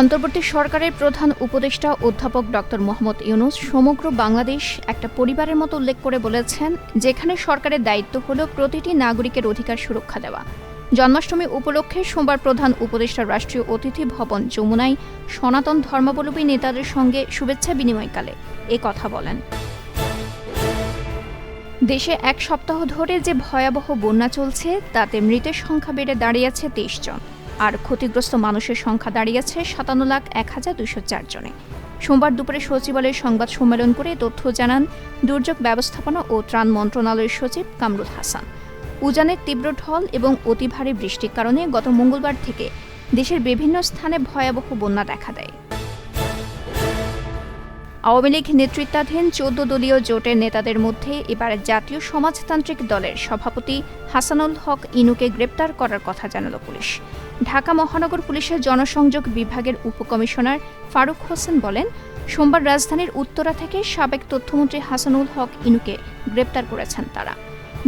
অন্তর্বর্তী সরকারের প্রধান উপদেষ্টা অধ্যাপক ডক্টর মোহাম্মদ ইউনুস সমগ্র বাংলাদেশ একটা পরিবারের মতো উল্লেখ করে বলেছেন, যেখানে সরকারের দায়িত্ব হল প্রতিটি নাগরিকের অধিকার সুরক্ষা দেওয়া। জন্মাষ্টমী উপলক্ষে সোমবার প্রধান উপদেষ্টা রাষ্ট্রীয় অতিথি ভবন যমুনায় সনাতন ধর্মাবলম্বী নেতাদের সঙ্গে শুভেচ্ছা বিনিময়কালে এ কথা বলেন। দেশে এক সপ্তাহ ধরে যে ভয়াবহ বন্যা চলছে, তাতে মৃতের সংখ্যা বেড়ে দাঁড়িয়েছে তেইশ জন। আর ক্ষতিগ্রস্ত মানুষের সংখ্যা দাঁড়িয়েছে সাতান্ন লাখ এক হাজার দুশো চার জনে। সোমবার দুপুরে সচিবালয়ের সংবাদ সম্মেলন করে তথ্য জানান দুর্যোগ ব্যবস্থাপনা ও ত্রাণ মন্ত্রণালয়ের সচিব কামরুল হাসান। উজানের তীব্র ঢল এবং অতি ভারী বৃষ্টির কারণে গত মঙ্গলবার থেকে দেশের বিভিন্ন স্থানে ভয়াবহ বন্যা দেখা দেয়। আওয়ামী লীগ নেতৃত্বাধীন চোদ্দ দলীয় জোটের নেতাদের মধ্যে এবার জাতীয় সমাজতান্ত্রিক দলের সভাপতি হাসানুল হক ইনুকে গ্রেপ্তার করার কথা জানাল পুলিশ। ঢাকা মহানগর পুলিশের জনসংযোগ বিভাগের উপকমিশনার ফারুক হোসেন বলেন, সোমবার রাজধানীর উত্তরা থেকে সাবেক তথ্যমন্ত্রী হাসানুল হক ইনুকে গ্রেপ্তার করেছেন তারা।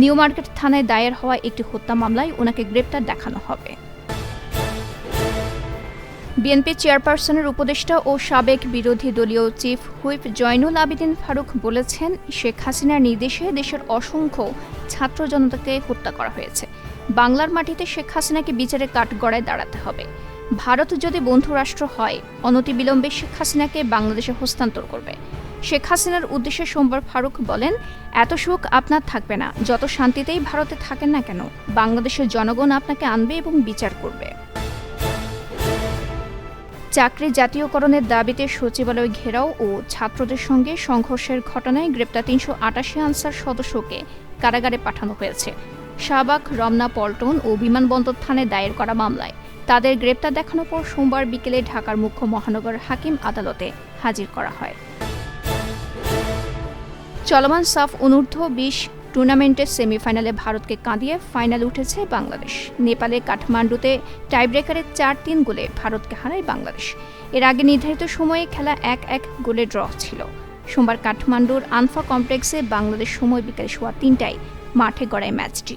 নিউ মার্কেট থানায় দায়ের হওয়া একটি হত্যা মামলায় ওনাকে গ্রেপ্তার দেখানো হবে। বিএনপি চেয়ারপারসনের উপদেষ্টা ও সাবেক বিরোধী দলীয় চিফ হুইপ জয়নুল আবিদিন ফারুক বলেছেন, শেখ হাসিনার নির্দেশে দেশের অসংখ্য ছাত্র জনতাকে হত্যা করা হয়েছে। বাংলার মাটিতে শেখ হাসিনাকে বিচারে কাঠগড়ায় দাঁড়াতে হবে। ভারত যদি বন্ধু রাষ্ট্র হয়, অনতিবিলম্বে শেখ হাসিনাকে বাংলাদেশে হস্তান্তর করবে। শেখ হাসিনার উদ্দেশ্যে সোমবার ফারুক বলেন, এত সুখ আপনার থাকবে না। যত শান্তিতেই ভারতে থাকেন না কেন, বাংলাদেশের জনগণ আপনাকে আনবে এবং বিচার করবে। চাকরি জাতীয়করণের দাবিতে সচিবালয় ঘেরাও ও ছাত্রদের সঙ্গে সংঘর্ষের ঘটনায় গ্রেপ্তার তিনশো আটাশি আনসার সদস্যকে কারাগারে পাঠানো হয়েছে। শাহবাগ, রমনা, পল্টন ও বিমানবন্দর থানায় দায়ের করা মামলায় তাদের গ্রেপ্তার দেখানোর পর সোমবার বিকেলে ঢাকার মুখ্য মহানগর হাকিম আদালতে হাজির করা হয়। চলমান সাফ অনূর্ধ্ব বিশ টুর্নামেন্টের সেমিফাইনালে ভারতকে কাঁদিয়ে ফাইনালে উঠেছে বাংলাদেশ। নেপালে কাঠমান্ডুতে টাইব্রেকারে চার তিন গোলে ভারতকে হারায় বাংলাদেশ। এর আগে নির্ধারিত সময়ে খেলা এক এক গোলে ড্র ছিল। সোমবার কাঠমান্ডুর আনফা কমপ্লেক্সে বাংলাদেশ সময় বিকেল সোয়া তিনটায় মাঠে গড়ায় ম্যাচটি।